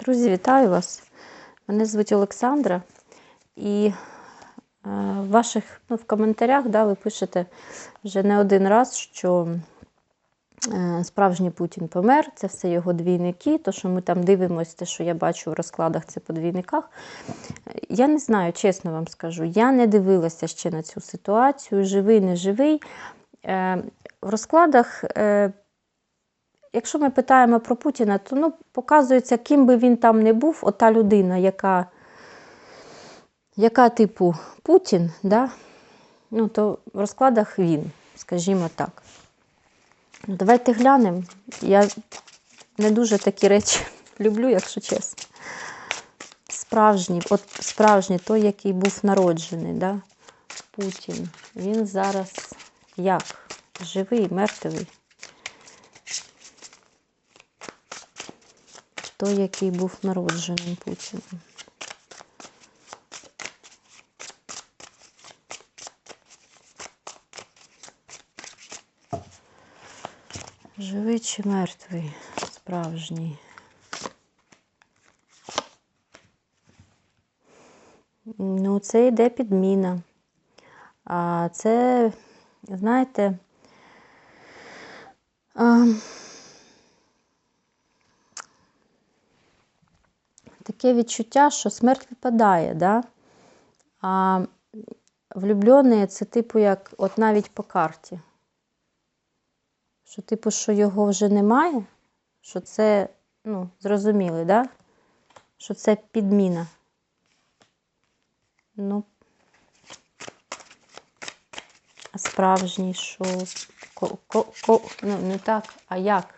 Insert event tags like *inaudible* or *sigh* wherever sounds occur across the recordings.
Друзі, вітаю вас! Мене звуть Олександра. І е, в ваших ну, в коментарях да, ви пишете вже не один раз, що е, справжній Путін помер, це все його двійники, то, що ми там дивимося, те, що я бачу в розкладах, це по двійниках. Я не знаю, чесно вам скажу, я не дивилася ще на цю ситуацію, живий, не живий. Е, В розкладах. Якщо ми питаємо про Путіна, то ну, показується, ким би він там не був, ота людина, яка, яка типу Путін, да? ну, то в розкладах він, скажімо так. Давайте глянемо. Я не дуже такі речі *laughs* люблю, якщо чесно. Справжній, от справжній той, який був народжений, да? Путін. Він зараз як? Живий, мертвий. Той, який був народженим Путіним. Живий чи мертвий, справжній. Ну, це йде підміна. А це, знаєте, а, таке відчуття, що смерть випадає, да? а влюблений це типу як от навіть по карті. Що, типу, що його вже немає, що це, ну, зрозуміли, да? що це підміна. Ну, а справжній, що ко, ко, ко, ну, не так, а як?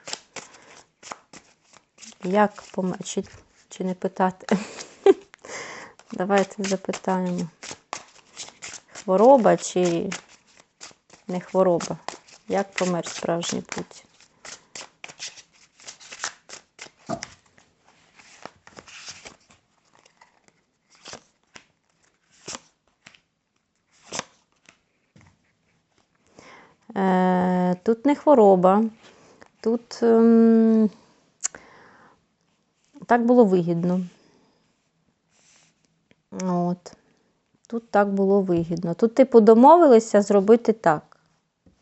Як помочить? Чи не питати? *laughs* Давайте запитаємо. Хвороба чи не хвороба? Як помер справжній Путін? Е, Тут не хвороба, тут ем, так було вигідно. От. Тут так було вигідно. Тут, типу, домовилися зробити так.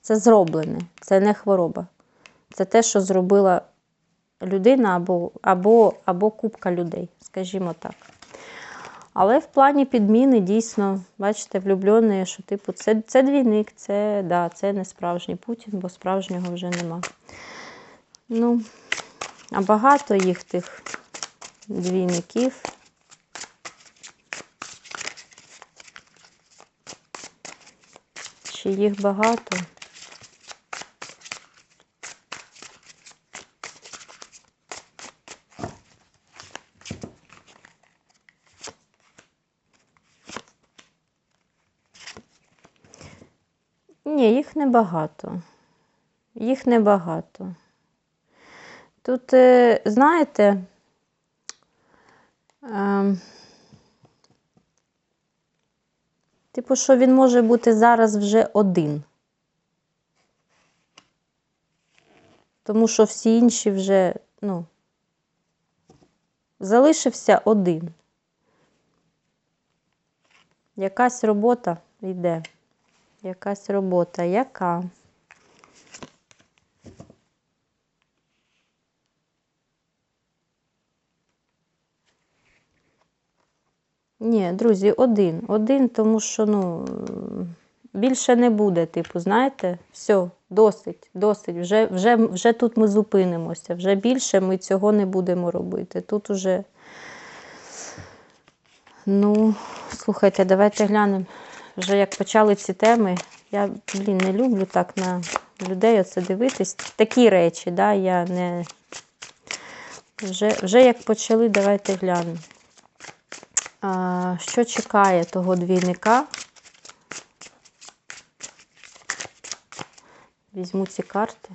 Це зроблене, це не хвороба. Це те, що зробила людина або, або, або купка людей, скажімо так. Але в плані підміни дійсно, бачите, влюблені, що типу, це це двійник, це да, це не справжній Путін, бо справжнього вже нема. Ну, а багато їх тих двійників. Чи їх багато? Ні, їх небагато. Їх небагато. Тут, е, знаєте, типу, що він може бути зараз вже один. Тому що всі інші вже, ну, залишився один. Якась робота йде. Якась робота. Яка? Ні, друзі, один. Один, тому що, ну, більше не буде, типу, знаєте, все, досить, досить. Вже, вже, вже тут ми зупинимося. Вже більше ми цього не будемо робити. Тут уже. Ну, слухайте, давайте глянемо. Вже як почали ці теми, я, блін, не люблю так на людей оце дивитись. Такі речі, да, я не. Вже, вже як почали, давайте глянемо. Що чекає того двійника? Візьму ці карти.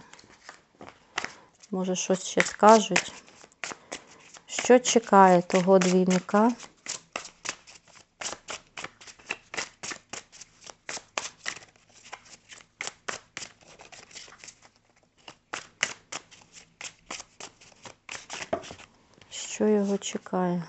Може, щось ще скажуть. Що чекає того двійника? Що його чекає?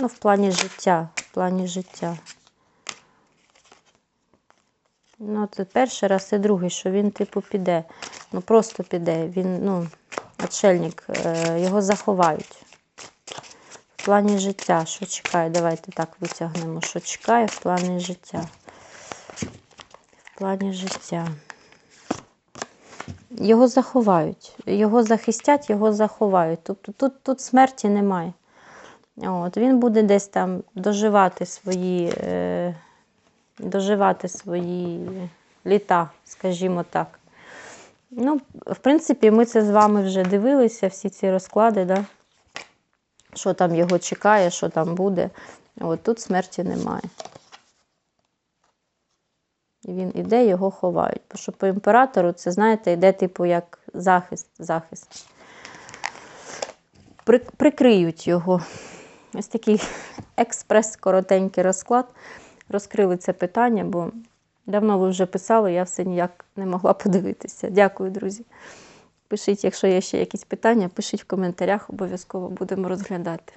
Ну, в плані життя, в плані життя. Ну, це перший раз і другий, що він, типу, піде. Ну, просто піде. Він, ну, отшельник, е, його заховають. В плані життя, що чекає? Давайте так витягнемо, що чекає в плані життя. В плані життя. Його заховають. Його захистять, його заховають. Тобто тут, тут смерті немає. От, він буде десь там доживати свої, е, доживати свої літа, скажімо так. Ну, в принципі, ми це з вами вже дивилися, всі ці розклади, да? що там його чекає, що там буде. От тут смерті немає. І він іде, його ховають. Бо що по імператору це, знаєте, йде, типу, як захист, захист. При, прикриють його. Ось такий *laughs* експрес-коротенький розклад. Розкрили це питання, бо давно ви вже писали, я все ніяк не могла *laughs* подивитися. Дякую, друзі. Пишіть, якщо є ще якісь питання, пишіть в коментарях, обов'язково будемо розглядати.